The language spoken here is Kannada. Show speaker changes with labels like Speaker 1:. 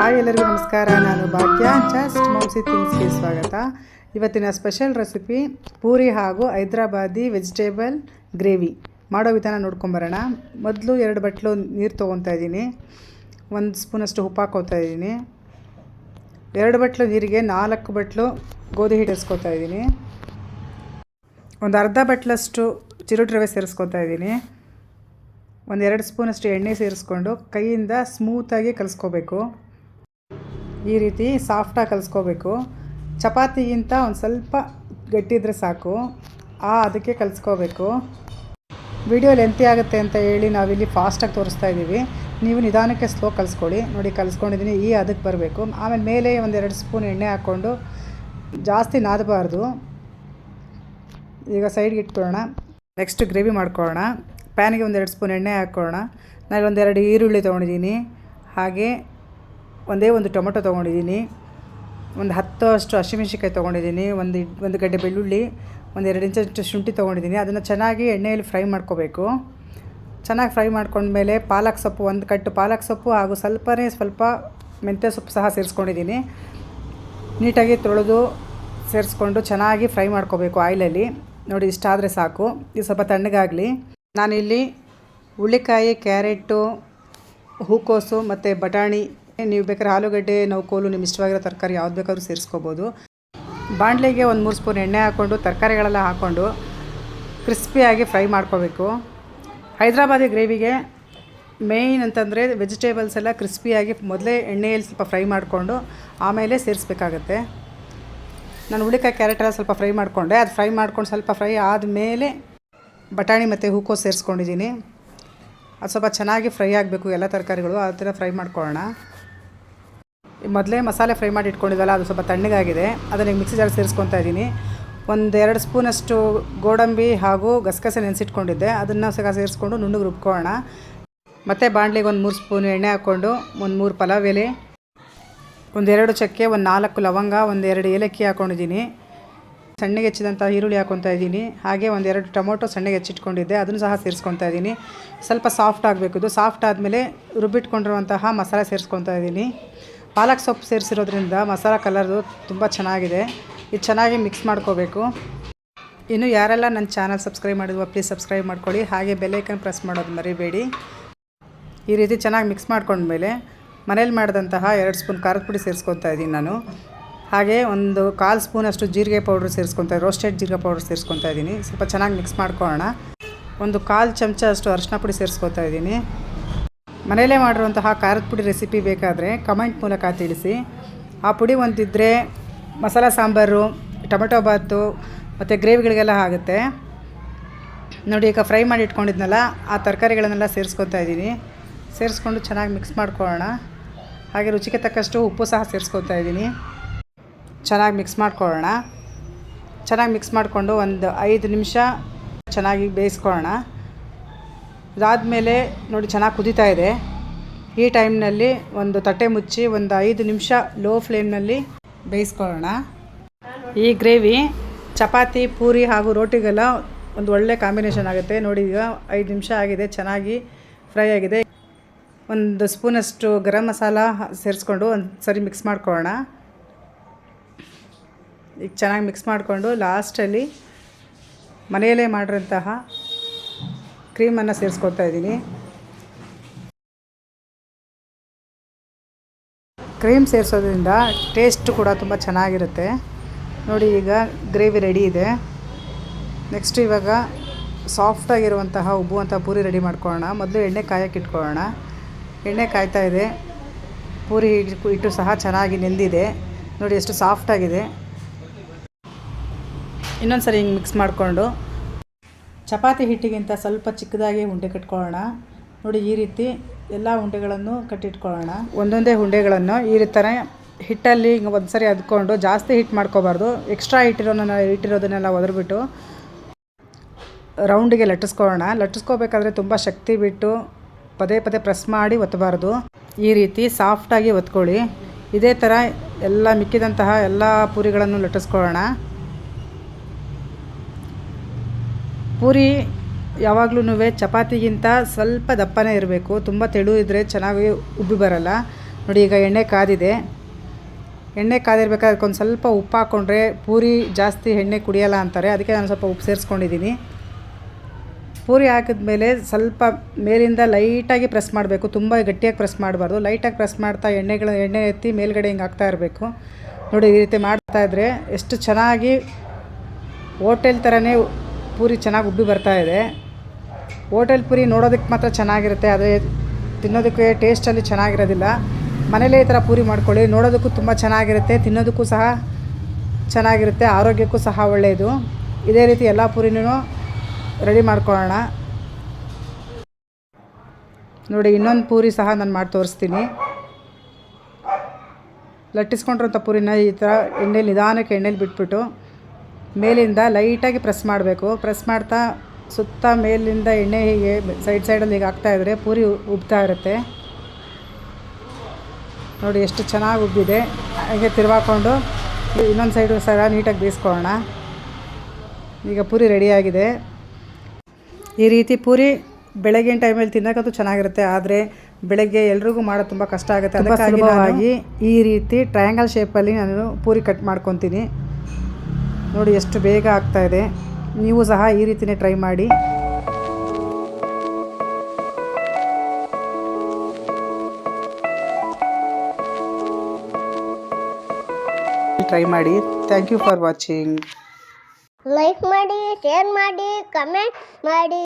Speaker 1: ಹಾಯ್ ಎಲ್ಲರಿಗೂ ನಮಸ್ಕಾರ. ನಾನು ಭಾಗ್ಯ. ಜಸ್ಟ್ ಮೌಸಿ ಥಿಂಗ್ಸ್ಗೆ ಸ್ವಾಗತ. ಇವತ್ತಿನ ಸ್ಪೆಷಲ್ ರೆಸಿಪಿ ಪೂರಿ ಹಾಗೂ ಹೈದ್ರಾಬಾದಿ ವೆಜಿಟೇಬಲ್ ಗ್ರೇವಿ ಮಾಡೋ ವಿಧಾನ ನೋಡ್ಕೊಂಬರೋಣ. ಮೊದಲು ಎರಡು ಬಟ್ಲು ನೀರು ತೊಗೊತಾ ಇದ್ದೀನಿ. ಒಂದು ಸ್ಪೂನಷ್ಟು ಉಪ್ಪು ಹಾಕೋತಾ ಇದ್ದೀನಿ. ಎರಡು ಬಟ್ಲು ನೀರಿಗೆ ನಾಲ್ಕು ಬಟ್ಲು ಗೋಧಿ ಹಿಟ್ಟು ಇದ್ದೀನಿ. ಒಂದು ಅರ್ಧ ಬಟ್ಲಷ್ಟು ಚಿರುಟ್ ರವೆ ಸೇರಿಸ್ಕೊತಾ ಇದ್ದೀನಿ. ಒಂದು ಎರಡು ಸ್ಪೂನಷ್ಟು ಎಣ್ಣೆ ಸೇರಿಸ್ಕೊಂಡು ಕೈಯಿಂದ ಸ್ಮೂತಾಗಿ ಕಲಿಸ್ಕೋಬೇಕು. ಈ ರೀತಿ ಸಾಫ್ಟಾಗಿ ಕಲಿಸ್ಕೋಬೇಕು. ಚಪಾತಿಗಿಂತ ಒಂದು ಸ್ವಲ್ಪ ಗಟ್ಟಿ ಇದ್ದರೆ ಸಾಕು. ಆ, ಅದಕ್ಕೆ ಕಲಿಸ್ಕೋಬೇಕು. ವಿಡಿಯೋ ಲೆಂತಿ ಆಗುತ್ತೆ ಅಂತ ಹೇಳಿ ನಾವಿಲ್ಲಿ ಫಾಸ್ಟಾಗಿ ತೋರಿಸ್ತಾ ಇದ್ದೀವಿ ನೀವು ನಿಧಾನಕ್ಕೆ ಸ್ಲೋ ಕಲಿಸ್ಕೊಳ್ಳಿ. ನೋಡಿ ಕಲಿಸ್ಕೊಂಡಿದ್ದೀನಿ ಈ, ಅದಕ್ಕೆ ಬರಬೇಕು. ಆಮೇಲೆ ಮೇಲೆ ಒಂದೆರಡು ಸ್ಪೂನ್ ಎಣ್ಣೆ ಹಾಕ್ಕೊಂಡು ಜಾಸ್ತಿ ನಾದಬಾರ್ದು. ಈಗ ಸೈಡ್ಗೆ ಇಟ್ಕೊಳ್ಳೋಣ. ನೆಕ್ಸ್ಟ್ ಗ್ರೇವಿ ಮಾಡ್ಕೊಳ್ಳೋಣ. ಪ್ಯಾನಿಗೆ ಒಂದೆರಡು ಸ್ಪೂನ್ ಎಣ್ಣೆ ಹಾಕ್ಕೊಳ್ಳೋಣ. ನಾನು ಒಂದೆರಡು ಈರುಳ್ಳಿ ತೊಗೊಂಡಿದ್ದೀನಿ ಹಾಗೆ ಒಂದೇ ಒಂದು ಟೊಮೊಟೊ ತೊಗೊಂಡಿದ್ದೀನಿ. ಒಂದು ಹತ್ತು ಅಷ್ಟು ಹಸಿಮೆಣ್ಸಿನ್ಕಾಯಿ ತೊಗೊಂಡಿದ್ದೀನಿ. ಒಂದು ಒಂದು ಗಡ್ಡೆ ಬೆಳ್ಳುಳ್ಳಿ, ಒಂದು ಎರಡು ಇಂಚಷ್ಟು ಶುಂಠಿ ತೊಗೊಂಡಿದ್ದೀನಿ. ಅದನ್ನು ಚೆನ್ನಾಗಿ ಎಣ್ಣೆಯಲ್ಲಿ ಫ್ರೈ ಮಾಡ್ಕೋಬೇಕು. ಚೆನ್ನಾಗಿ ಫ್ರೈ ಮಾಡ್ಕೊಂಡ್ಮೇಲೆ ಪಾಲಕ್ ಸೊಪ್ಪು, ಒಂದು ಕಟ್ಟು ಪಾಲಕ್ ಸೊಪ್ಪು ಹಾಗೂ ಸ್ವಲ್ಪನೇ ಸ್ವಲ್ಪ ಮೆಂತ್ಯ ಸೊಪ್ಪು ಸಹ ಸೇರಿಸ್ಕೊಂಡಿದ್ದೀನಿ. ನೀಟಾಗಿ ತೊಳೆದು ಸೇರಿಸ್ಕೊಂಡು ಚೆನ್ನಾಗಿ ಫ್ರೈ ಮಾಡ್ಕೋಬೇಕು ಆಯಿಲಲ್ಲಿ. ನೋಡಿ, ಇಷ್ಟಾದರೆ ಸಾಕು. ಇದು ಸ್ವಲ್ಪ ತಣ್ಣಗಾಗಲಿ. ನಾನಿಲ್ಲಿ ಹುಳ್ಳಿಕಾಯಿ ಕ್ಯಾರೆಟು, ಹೂಕೋಸು ಮತ್ತು ಬಟಾಣಿ ನೀವು ಬೇಕಾದ್ರೆ ಆಲೂಗಡ್ಡೆ ನೌಕೋಲು ನಿಮ್ಮ ಇಷ್ಟವಾಗಿರೋ ತರಕಾರಿ ಯಾವ್ದು ಬೇಕಾದ್ರೂ ಸೇರಿಸ್ಕೋಬೋದು. ಬಾಣಲೆಗೆ ಒಂದು ಮೂರು ಸ್ಪೂನ್ ಎಣ್ಣೆ ಹಾಕ್ಕೊಂಡು, ತರಕಾರಿಗಳೆಲ್ಲ ಹಾಕ್ಕೊಂಡು ಕ್ರಿಸ್ಪಿಯಾಗಿ ಫ್ರೈ ಮಾಡ್ಕೋಬೇಕು. ಹೈದ್ರಾಬಾದಿ ಗ್ರೇವಿಗೆ ಮೇಯ್ನ್ ಅಂತಂದರೆ ವೆಜಿಟೇಬಲ್ಸ್ ಎಲ್ಲ ಕ್ರಿಸ್ಪಿಯಾಗಿ ಮೊದಲೇ ಎಣ್ಣೆಯಲ್ಲಿ ಸ್ವಲ್ಪ ಫ್ರೈ ಮಾಡಿಕೊಂಡು ಆಮೇಲೆ ಸೇರಿಸ್ಬೇಕಾಗತ್ತೆ. ನಾನು ಹುಳಿಕಾಯಿ, ಕ್ಯಾರೆಟ್ ಎಲ್ಲ ಸ್ವಲ್ಪ ಫ್ರೈ ಮಾಡಿಕೊಂಡೆ. ಅದು ಫ್ರೈ ಮಾಡ್ಕೊಂಡು ಸ್ವಲ್ಪ ಫ್ರೈ ಆದಮೇಲೆ ಬಟಾಣಿ ಮತ್ತು ಹೂಕೋಸು ಸೇರಿಸ್ಕೊಂಡಿದ್ದೀನಿ. ಅದು ಸ್ವಲ್ಪ ಚೆನ್ನಾಗಿ ಫ್ರೈ ಆಗಬೇಕು ಎಲ್ಲ ತರಕಾರಿಗಳು, ಆ ಥರ ಫ್ರೈ ಮಾಡ್ಕೊಳ್ಳೋಣ. ಮೊದಲೇ ಮಸಾಲೆ ಫ್ರೈ ಮಾಡಿ ಇಟ್ಕೊಂಡಿದ್ದಲ್ಲ, ಅದು ಸ್ವಲ್ಪ ತಣ್ಣಗಾಗಿದೆ. ಅದನ್ನು ಮಿಕ್ಸಿ ಜಾರ್ ಸೇರಿಸ್ಕೊತಾ ಇದ್ದೀನಿ. ಒಂದೆರಡು ಸ್ಪೂನಷ್ಟು ಗೋಡಂಬಿ ಹಾಗೂ ಗಸಗಸೆ ನೆನೆಸಿಟ್ಕೊಂಡಿದ್ದೆ. ಅದನ್ನು ಸಹ ಸೇರಿಸ್ಕೊಂಡು ನುಣ್ಣಗೆ ರುಬ್ಕೊಳ್ಳೋಣ. ಮತ್ತು ಬಾಣಲಿಗೆ ಒಂದು ಮೂರು ಸ್ಪೂನ್ ಎಣ್ಣೆ ಹಾಕ್ಕೊಂಡು, ಒಂದು ಮೂರು ಪಲಾವ್ ಎಲೆ ಒಂದೆರಡು ಚಕ್ಕೆ, ಒಂದು ನಾಲ್ಕು ಲವಂಗ ಒಂದೆರಡು ಏಲಕ್ಕಿ ಹಾಕ್ಕೊಂಡಿದ್ದೀನಿ ಸಣ್ಣಗೆ ಹೆಚ್ಚಿದಂಥ ಈರುಳ್ಳಿ ಹಾಕ್ಕೊತಾ ಇದ್ದೀನಿ. ಹಾಗೆ ಒಂದೆರಡು ಟೊಮೊಟೊ ಸಣ್ಣಗೆ ಹೆಚ್ಚಿಟ್ಕೊಂಡಿದ್ದೆ. ಅದನ್ನು ಸಹ ಸೇರಿಸ್ಕೊತಾ ಇದ್ದೀನಿ. ಸ್ವಲ್ಪ ಸಾಫ್ಟ್ ಆಗಬೇಕು. ಇದು ಸಾಫ್ಟ್ ಆದಮೇಲೆ ರುಬ್ಬಿಟ್ಕೊಂಡಿರುವಂತಹ ಮಸಾಲೆ ಸೇರಿಸ್ಕೊತಾ ಇದ್ದೀನಿ. ಪಾಲಕ್ ಸೊಪ್ಪು ಸೇರಿಸಿರೋದ್ರಿಂದ ಮಸಾಲ ಕಲರ್ದು ತುಂಬ ಚೆನ್ನಾಗಿದೆ. ಇದು ಚೆನ್ನಾಗಿ ಮಿಕ್ಸ್ ಮಾಡ್ಕೋಬೇಕು. ಇನ್ನು ಯಾರೆಲ್ಲ ನನ್ನ ಚಾನಲ್ ಸಬ್ಸ್ಕ್ರೈಬ್ ಮಾಡಿದ್ವೋ ಪ್ಲೀಸ್ ಸಬ್ಸ್ಕ್ರೈಬ್ ಮಾಡ್ಕೊಳ್ಳಿ. ಹಾಗೆ ಬೆಲ್ಲೈಕನ್ ಪ್ರೆಸ್ ಮಾಡೋದು ಮರಿಬೇಡಿ. ಈ ರೀತಿ ಚೆನ್ನಾಗಿ ಮಿಕ್ಸ್ ಮಾಡ್ಕೊಂಡ್ಮೇಲೆ ಮನೇಲಿ ಮಾಡಿದಂತಹ ಎರಡು ಸ್ಪೂನ್ ಖಾರದ ಪುಡಿ ಸೇರಿಸ್ಕೊತಾ ಇದ್ದೀನಿ ನಾನು. ಹಾಗೆ ಒಂದು ಕಾಲು ಸ್ಪೂನಷ್ಟು ಜೀರಿಗೆ ಪೌಡ್ರ್ ಸೇರಿಸ್ಕೊತಾ ರೋಸ್ಟೆಡ್ ಜೀರಿಗೆ ಪೌಡ್ರ್ ಸೇರಿಸ್ಕೊತಾ ಇದ್ದೀನಿ. ಸ್ವಲ್ಪ ಚೆನ್ನಾಗಿ ಮಿಕ್ಸ್ ಮಾಡ್ಕೊಳ್ಳೋಣ. ಒಂದು ಕಾಲು ಚಮಚ ಅಷ್ಟು ಅರಿಶಿನ ಪುಡಿ ಸೇರಿಸ್ಕೊತಾ ಇದ್ದೀನಿ. ಮನೆಯಲ್ಲೇ ಮಾಡಿರುವಂತಹ ಖಾರದ ಪುಡಿ ರೆಸಿಪಿ ಬೇಕಾದರೆ ಕಮೆಂಟ್ ಮೂಲಕ ತಿಳಿಸಿ. ಆ ಪುಡಿ ಒಂದಿದ್ದರೆ ಮಸಾಲೆ ಸಾಂಬಾರು, ಟೊಮೆಟೊ ಬಾತು ಮತ್ತು ಗ್ರೇವಿಗಳಿಗೆಲ್ಲ ಆಗುತ್ತೆ. ನೋಡಿ ಈಗ ಫ್ರೈ ಮಾಡಿ ಇಟ್ಕೊಂಡಿದ್ನಲ್ಲ, ಆ ತರಕಾರಿಗಳನ್ನೆಲ್ಲ ಸೇರಿಸ್ಕೊತಾ ಇದ್ದೀನಿ. ಸೇರಿಸ್ಕೊಂಡು ಚೆನ್ನಾಗಿ ಮಿಕ್ಸ್ ಮಾಡ್ಕೊಳ್ಳೋಣ. ಹಾಗೆ ರುಚಿಗೆ ತಕ್ಕಷ್ಟು ಉಪ್ಪು ಸಹ ಸೇರಿಸ್ಕೊತಾ ಇದ್ದೀನಿ. ಚೆನ್ನಾಗಿ ಮಿಕ್ಸ್ ಮಾಡ್ಕೊಳ್ಳೋಣ. ಚೆನ್ನಾಗಿ ಮಿಕ್ಸ್ ಮಾಡಿಕೊಂಡು ಒಂದು ಐದು ನಿಮಿಷ ಚೆನ್ನಾಗಿ ಬೇಯಿಸ್ಕೊಳ್ಳೋಣ. ಇದಾದಮೇಲೆ ನೋಡಿ ಚೆನ್ನಾಗಿ ಕುದೀತಾ ಇದೆ. ಈ ಟೈಮ್ನಲ್ಲಿ ಒಂದು ತಟ್ಟೆ ಮುಚ್ಚಿ ಒಂದು ಐದು ನಿಮಿಷ ಲೋ ಫ್ಲೇಮ್ನಲ್ಲಿ ಬೇಯಿಸ್ಕೊಳ್ಳೋಣ. ಈ ಗ್ರೇವಿ, ಚಪಾತಿ, ಪೂರಿ ಹಾಗೂ ರೋಟಿಗೆಲ್ಲ ಒಂದು ಒಳ್ಳೆ ಕಾಂಬಿನೇಷನ್ ಆಗುತ್ತೆ. ನೋಡಿ ಈಗ ಐದು ನಿಮಿಷ ಆಗಿದೆ, ಚೆನ್ನಾಗಿ ಫ್ರೈ ಆಗಿದೆ. ಒಂದು ಸ್ಪೂನಷ್ಟು ಗರಂ ಮಸಾಲ ಸೇರಿಸ್ಕೊಂಡು ಒಂದು ಸರಿ ಮಿಕ್ಸ್ ಮಾಡ್ಕೊಳ್ಳೋಣ. ಈಗ ಚೆನ್ನಾಗಿ ಮಿಕ್ಸ್ ಮಾಡಿಕೊಂಡು ಲಾಸ್ಟಲ್ಲಿ ಮನೆಯಲ್ಲೇ ಮಾಡಿರೋಂತಹ ಕ್ರೀಮನ್ನು ಸೇರಿಸ್ಕೊಳ್ತಾ ಇದ್ದೀನಿ. ಕ್ರೀಮ್ ಸೇರಿಸೋದ್ರಿಂದ ಟೇಸ್ಟ್ ಕೂಡ ತುಂಬ ಚೆನ್ನಾಗಿರುತ್ತೆ. ನೋಡಿ, ಈಗ ಗ್ರೇವಿ ರೆಡಿ ಇದೆ. ನೆಕ್ಸ್ಟ್ ಇವಾಗ ಸಾಫ್ಟಾಗಿರುವಂತಹ ಉಬ್ಬುವಂಥ ಪೂರಿ ರೆಡಿ ಮಾಡ್ಕೊಳ್ಳೋಣ. ಮೊದಲು ಎಣ್ಣೆ ಕಾಯಕ್ಕೆ ಇಟ್ಕೊಳ್ಳೋಣ. ಎಣ್ಣೆ ಕಾಯ್ತಾ ಇದೆ. ಪೂರಿ ಇಟ್ಟು ಸಹ ಚೆನ್ನಾಗಿ ನೆಂದಿದೆ. ನೋಡಿ, ಎಷ್ಟು ಸಾಫ್ಟಾಗಿದೆ ಇನ್ನೊಂದು ಸರಿ ಹಿಂಗೆ ಮಿಕ್ಸ್ ಮಾಡಿಕೊಂಡು ಚಪಾತಿ ಹಿಟ್ಟಿಗಿಂತ ಸ್ವಲ್ಪ ಚಿಕ್ಕದಾಗಿ ಉಂಡೆ ಕಟ್ಕೊಳ್ಳೋಣ. ನೋಡಿ, ಈ ರೀತಿ ಎಲ್ಲ ಉಂಡೆಗಳನ್ನು ಕಟ್ಟಿಟ್ಕೊಳ್ಳೋಣ. ಒಂದೊಂದೇ ಉಂಡೆಗಳನ್ನು ಈ ಥರ ಹಿಟ್ಟಲ್ಲಿ ಹಿಂಗೆ ಒಂದು ಸರಿ ಅದ್ಕೊಂಡು ಜಾಸ್ತಿ ಹಿಟ್ಟು ಮಾಡ್ಕೋಬಾರ್ದು. ಎಕ್ಸ್ಟ್ರಾ ಹಿಟ್ಟಿರೋನ ಹಿಟ್ಟಿರೋದನ್ನೆಲ್ಲ ಒದರ್ಬಿಟ್ಟು ರೌಂಡಿಗೆ ಲಟ್ಟಿಸ್ಕೊಳ್ಳೋಣ. ಲಟ್ಟಿಸ್ಕೋಬೇಕಾದ್ರೆ ತುಂಬ ಶಕ್ತಿ ಬಿಟ್ಟು ಪದೇ ಪದೇ ಪ್ರೆಸ್ ಮಾಡಿ ಒತ್ತಬಾರ್ದು. ಈ ರೀತಿ ಸಾಫ್ಟಾಗಿ ಒತ್ಕೊಳ್ಳಿ. ಇದೇ ಥರ ಎಲ್ಲ ಮಿಕ್ಕಿದಂತಹ ಎಲ್ಲ ಪೂರಿಗಳನ್ನು ಲಟ್ಟಿಸ್ಕೊಳ್ಳೋಣ. ಪೂರಿ ಯಾವಾಗ್ಲೂ ಚಪಾತಿಗಿಂತ ಸ್ವಲ್ಪ ದಪ್ಪನೇ ಇರಬೇಕು. ತುಂಬ ತೆಳು ಇದ್ದರೆ ಚೆನ್ನಾಗಿ ಉಬ್ಬಿ ಬರಲ್ಲ. ನೋಡಿ, ಈಗ ಎಣ್ಣೆ ಕಾದಿದೆ. ಎಣ್ಣೆ ಕಾದಿರ್ಬೇಕಾದ್ರೆ ಅದಕ್ಕೊಂದು ಸ್ವಲ್ಪ ಉಪ್ಪು ಹಾಕ್ಕೊಂಡ್ರೆ ಪೂರಿ ಜಾಸ್ತಿ ಎಣ್ಣೆ ಕುಡಿಯಲ್ಲ ಅಂತಾರೆ. ಅದಕ್ಕೆ ನಾನು ಸ್ವಲ್ಪ ಉಪ್ಪು ಸೇರಿಸ್ಕೊಂಡಿದ್ದೀನಿ. ಪೂರಿ ಹಾಕಿದ್ಮೇಲೆ ಸ್ವಲ್ಪ ಮೇಲಿಂದ ಲೈಟಾಗಿ ಪ್ರೆಸ್ ಮಾಡಬೇಕು. ತುಂಬ ಗಟ್ಟಿಯಾಗಿ ಪ್ರೆಸ್ ಮಾಡಬಾರ್ದು. ಲೈಟಾಗಿ ಪ್ರೆಸ್ ಮಾಡ್ತಾ ಎಣ್ಣೆಗಳ, ಎಣ್ಣೆ ಎತ್ತಿ ಮೇಲ್ಗಡೆ ಹಿಂಗೆ ಹಾಕ್ತಾ ಇರಬೇಕು. ನೋಡಿ, ಈ ರೀತಿ ಮಾಡ್ತಾ ಇದ್ದರೆ ಎಷ್ಟು ಚೆನ್ನಾಗಿ ಹೋಟೆಲ್ ಥರನೇ ಪೂರಿ ಚೆನ್ನಾಗಿ ಉಬ್ಬಿ ಬರ್ತಾ ಇದೆ. ಹೋಟೆಲ್ ಪೂರಿ ನೋಡೋದಕ್ಕೆ ಮಾತ್ರ ಚೆನ್ನಾಗಿರುತ್ತೆ. ಆದರೆ ತಿನ್ನೋದಕ್ಕೆ ಟೇಸ್ಟಲ್ಲಿ ಚೆನ್ನಾಗಿರೋದಿಲ್ಲ. ಮನೇಲೇ ಈ ಥರ ಪೂರಿ ಮಾಡ್ಕೊಳ್ಳಿ. ನೋಡೋದಕ್ಕೂ ತುಂಬ ಚೆನ್ನಾಗಿರುತ್ತೆ. ತಿನ್ನೋದಕ್ಕೂ ಸಹ ಚೆನ್ನಾಗಿರುತ್ತೆ. ಆರೋಗ್ಯಕ್ಕೂ ಸಹ ಒಳ್ಳೆಯದು ಇದೇ ರೀತಿ ಎಲ್ಲ ಪೂರಿನೂ ರೆಡಿ ಮಾಡ್ಕೊಳ್ಳೋಣ. ನೋಡಿ, ಇನ್ನೊಂದು ಪೂರಿ ಸಹ ನಾನು ಮಾಡಿ ತೋರಿಸ್ತೀನಿ. ಲಟ್ಟಿಸ್ಕೊಂಡಿರೋಂಥ ಪೂರಿನ ಈ ಥರ ಎಣ್ಣೆಲಿ ನಿಧಾನಕ್ಕೆ ಎಣ್ಣೆಲಿ ಬಿಟ್ಬಿಟ್ಟು ಮೇಲಿಂದ ಲೈಟಾಗಿ ಪ್ರೆಸ್ ಮಾಡಬೇಕು. ಪ್ರೆಸ್ ಮಾಡ್ತಾ ಸುತ್ತ ಮೇಲಿಂದ ಎಣ್ಣೆ ಹೀಗೆ ಸೈಡ್ ಸೈಡಲ್ಲಿ ಹೀಗೆ ಹಾಕ್ತಾ ಇದ್ದರೆ ಪೂರಿ ಉಬ್ತಾ ಇರುತ್ತೆ. ನೋಡಿ ಎಷ್ಟು ಚೆನ್ನಾಗಿ ಉಬ್ಬಿದೆ. ಹಾಗೆ ತಿರುವಾಕೊಂಡು ಇನ್ನೊಂದು ಸೈಡು ಸಹ ನೀಟಾಗಿ ಬೇಯಿಸ್ಕೊಳ್ಳೋಣ. ಈಗ ಪೂರಿ ರೆಡಿಯಾಗಿದೆ ಈ ರೀತಿ ಪೂರಿ ಬೆಳಗಿನ ಟೈಮಲ್ಲಿ ತಿನ್ನೋಕ್ಕಂತೂ ಚೆನ್ನಾಗಿರುತ್ತೆ. ಆದರೆ ಬೆಳಗ್ಗೆ ಎಲ್ರಿಗೂ ಮಾಡೋದು ತುಂಬ ಕಷ್ಟ ಆಗುತ್ತೆ. ಅದಕ್ಕಾಗಿ ಈ ರೀತಿ ಟ್ರಯಾಂಗಲ್ ಶೇಪಲ್ಲಿ ನಾನು ಪೂರಿ ಕಟ್ ಮಾಡ್ಕೊತೀನಿ. ನೋಡಿ ಎಷ್ಟು ಬೇಗ ಆಗ್ತಾ ಇದೆ. ನೀವು ಸಹ ಈ ರೀತಿಯೇ ಟ್ರೈ ಮಾಡಿ. ಟ್ರೈ ಮಾಡಿ. Thank you for watching
Speaker 2: like ಮಾಡಿ ಶೇರ್ ಮಾಡಿ ಕಮೆಂಟ್ ಮಾಡಿ.